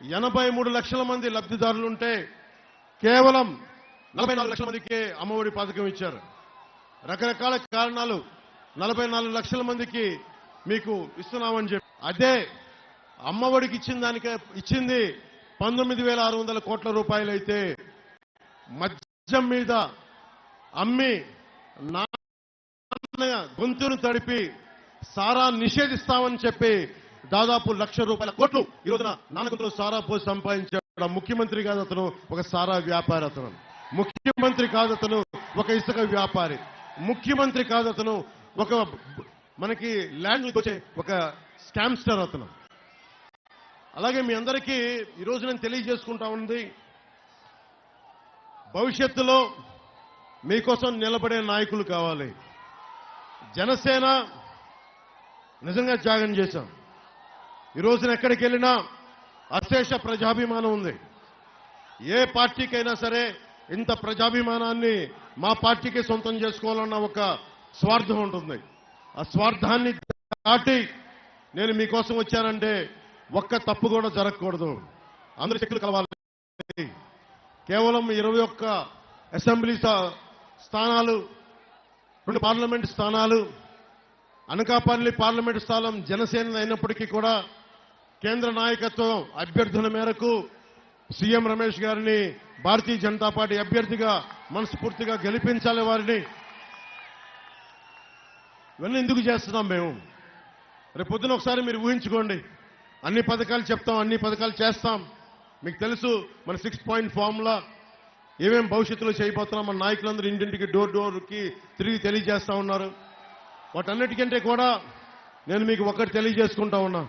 ఎనభై మూడు లక్షల మంది లబ్ధిదారులుంటే కేవలం నలభై నాలుగు లక్షల మందికే అమ్మఒడి పథకం ఇచ్చారు. రకరకాల కారణాలు నలభై నాలుగు లక్షల మందికి మీకు ఇస్తున్నామని చెప్పి. అదే అమ్మఒడికి ఇచ్చిన దానికే ఇచ్చింది పంతొమ్మిది వేల ఆరు వందల కోట్ల రూపాయలు అయితే మద్యం మీద అమ్మి నా గొంతును తడిపి సారా నిషేధిస్తామని చెప్పి దాదాపు లక్ష రూపాయల కోట్లు ఈ రోజున నాన్నగొంతులు సారా పోసి సంపాదించాడు. ముఖ్యమంత్రి కాదు అతను ఒక సారా వ్యాపారి అతను. ముఖ్యమంత్రి కాదు అతను ఒక ఇసుక వ్యాపారి. ముఖ్యమంత్రి కాదు అతను ఒక మనకి ల్యాండ్ వచ్చే ఒక స్కామ్స్టర్ అతను. అలాగే మీ అందరికీ ఈరోజు నేను తెలియజేసుకుంటా ఉంది భవిష్యత్తులో మీకోసం నిలబడే నాయకులు కావాలి. జనసేన నిజంగా త్యాగం చేశాం. ఈ రోజున ఎక్కడికి వెళ్ళినా అశేష ప్రజాభిమానం ఉంది. ఏ పార్టీకైనా సరే ఇంత ప్రజాభిమానాన్ని మా పార్టీకి సొంతం చేసుకోవాలన్న ఒక స్వార్థం ఉంటుంది. ఆ స్వార్థాన్ని దాటి నేను మీకోసం వచ్చానంటే ఒక్క తప్పు కూడా జరగకూడదు. అందరి శక్తులు కలవాలి. కేవలం ఇరవై ఒక్క అసెంబ్లీ స్థానాలు రెండు పార్లమెంట్ స్థానాలు అనకాపల్లి పార్లమెంట్ స్థానం జనసేన అయినప్పటికీ కూడా కేంద్ర నాయకత్వం అభ్యర్థుల మేరకు సీఎం రమేష్ గారిని భారతీయ జనతా పార్టీ అభ్యర్థిగా మనస్ఫూర్తిగా గెలిపించాలి వారిని. ఇవన్నీ ఎందుకు చేస్తున్నాం మేము? రేపు పొద్దున ఒకసారి మీరు ఊహించుకోండి. అన్ని పథకాలు చెప్తాం అన్ని పథకాలు చేస్తాం. మీకు తెలుసు మన సిక్స్ పాయింట్ ఫార్ములా ఏమేం భవిష్యత్తులో చేయబోతున్నాం మన నాయకులందరూ ఇంటింటికి డోర్ డోర్కి తిరిగి తెలియజేస్తా ఉన్నారు. వాటన్నిటికంటే కూడా నేను మీకు ఒకటి తెలియజేసుకుంటా ఉన్నా.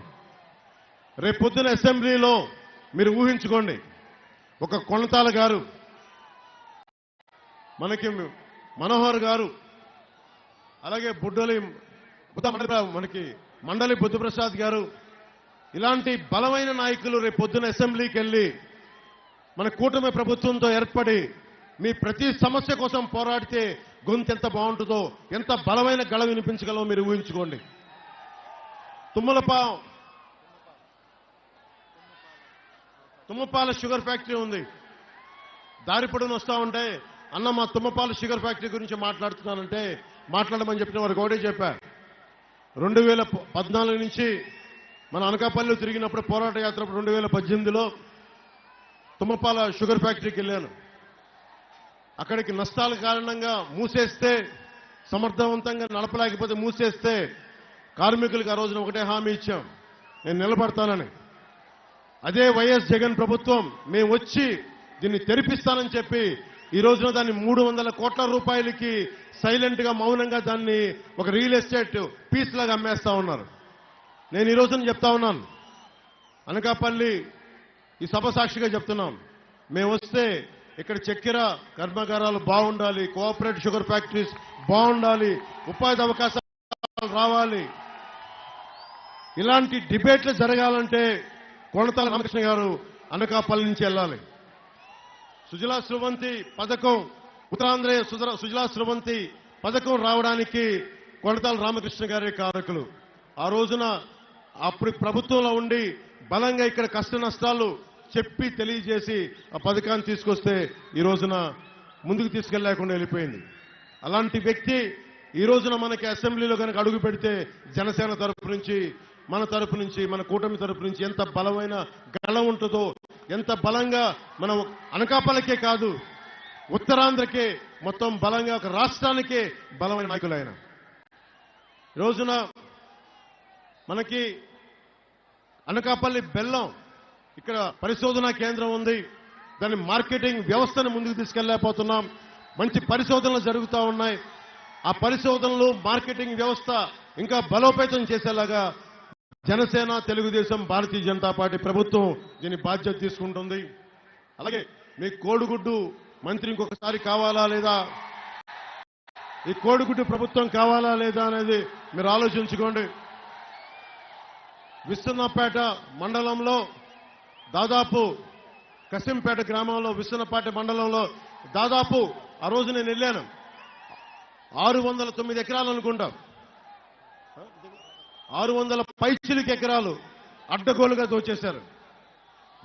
రేపు పొద్దున అసెంబ్లీలో మీరు ఊహించుకోండి. ఒక కొనతాల గారు మనకి మనోహర్ గారు అలాగే బుడ్డలి మనకి మండలి బుద్ధప్రసాద్ గారు ఇలాంటి బలమైన నాయకులు రేపు పొద్దున అసెంబ్లీకి వెళ్ళి మన కూటమి ప్రభుత్వంతో ఏర్పడి మీ ప్రతి సమస్య కోసం పోరాడితే గొంతు ఎంత బాగుంటుందో ఎంత బలమైన గళ వినిపించగలమో మీరు ఊహించుకోండి. తుమ్మలపా తుమ్మపాల షుగర్ ఫ్యాక్టరీ ఉంది. దారి పొడవున వస్తా ఉంటే అన్న మా తుమ్మపాల షుగర్ ఫ్యాక్టరీ గురించి మాట్లాడుతున్నానంటే మాట్లాడమని చెప్పిన వారికి ఒకటే చెప్పా. రెండు వేల పద్నాలుగు నుంచి మన అనకాపల్లి తిరిగినప్పుడు పోరాట యాత్ర రెండు వేల పద్దెనిమిదిలో తుమ్మపాల షుగర్ ఫ్యాక్టరీకి వెళ్ళాను. అక్కడికి నష్టాల కారణంగా మూసేస్తే సమర్థవంతంగా నడపలేకపోతే మూసేస్తే కార్మికులకు ఆ రోజున ఒకటే హామీ ఇచ్చాం. నేను నిలబడతానని. అదే వైఎస్ జగన్ ప్రభుత్వం మేము వచ్చి దీన్ని తెరిపిస్తానని చెప్పి ఈ రోజున దాన్ని మూడు వందల కోట్ల రూపాయలకి సైలెంట్గా మౌనంగా దాన్ని ఒక రియల్ ఎస్టేట్ పీస్ లాగా అమ్మేస్తా ఉన్నారు. నేను ఈ రోజున చెప్తా ఉన్నాను. అనకాపల్లి ఈ సభ సాక్షిగా చెప్తున్నాం. మేము వస్తే ఇక్కడ చక్కెర కర్మాగారాలు బాగుండాలి కోఆపరేటివ్ షుగర్ ఫ్యాక్టరీస్ బాగుండాలి ఉపాధి అవకాశాలు రావాలి. ఇలాంటి డిబేట్లు జరగాలంటే కొనతల రామకృష్ణ గారు అనకాపల్లి నుంచి వెళ్ళాలి. సుజలా స్రవంతి పథకం ఉత్తరాంధ్ర సుజలా స్రవంతి పథకం రావడానికి కొనతాల రామకృష్ణ గారే కారకులు. ఆ రోజున అప్పుడు ప్రభుత్వంలో ఉండి బలంగా ఇక్కడ కష్ట నష్టాలు చెప్పి తెలియజేసి ఆ పథకాన్ని తీసుకొస్తే ఈ రోజున ముందుకు తీసుకెళ్ళేకుండా వెళ్ళిపోయింది. అలాంటి వ్యక్తి ఈ రోజున మనకి అసెంబ్లీలో కనుక అడుగు పెడితే జనసేన తరపు నుంచి మన తరపు నుంచి మన కూటమి తరపు నుంచి ఎంత బలమైన గళం ఉంటుందో ఎంత బలంగా మనం అనకాపలకే కాదు ఉత్తరాంధ్రకే మొత్తం బలంగా ఒక రాష్ట్రానికే బలమైన నాయకులైన. రోజున మనకి అనకాపల్లి బెల్లం ఇక్కడ పరిశోధనా కేంద్రం ఉంది. దాని మార్కెటింగ్ వ్యవస్థను ముందుకు తీసుకెళ్ళేకపోతున్నాం మంచి పరిశోధనలు జరుగుతూ ఉన్నాయి. ఆ పరిశోధనలు మార్కెటింగ్ వ్యవస్థ ఇంకా బలోపేతం చేసేలాగా జనసేన తెలుగుదేశం భారతీయ జనతా పార్టీ ప్రభుత్వం దీని బాధ్యత తీసుకుంటుంది. అలాగే మీ కోడిగుడ్డు మంత్రి ఇంకొకసారి కావాలా లేదా? ఈ కోడిగుడ్డు ప్రభుత్వం కావాలా లేదా అనేది మీరు ఆలోచించుకోండి. విశ్వనాపేట మండలంలో దాదాపు కసింపేట గ్రామంలో విశ్వనపేట మండలంలో దాదాపు ఆ రోజు నేను వెళ్ళాను. ఆరు వందల తొమ్మిది ఎకరాలు అనుకుంటా. ఆరు వందల పైచిలికి ఎకరాలు అడ్డగోలుగా దోచేశారు.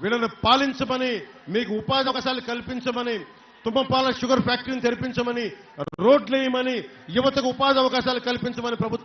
వీళ్ళని పాలించమని మీకు ఉపాధి అవకాశాలు కల్పించమని తుమ్మపాల షుగర్ ఫ్యాక్టరీని తెరిపించమని రోడ్లు వేయమని యువతకు ఉపాధి అవకాశాలు కల్పించమని ప్రభుత్వం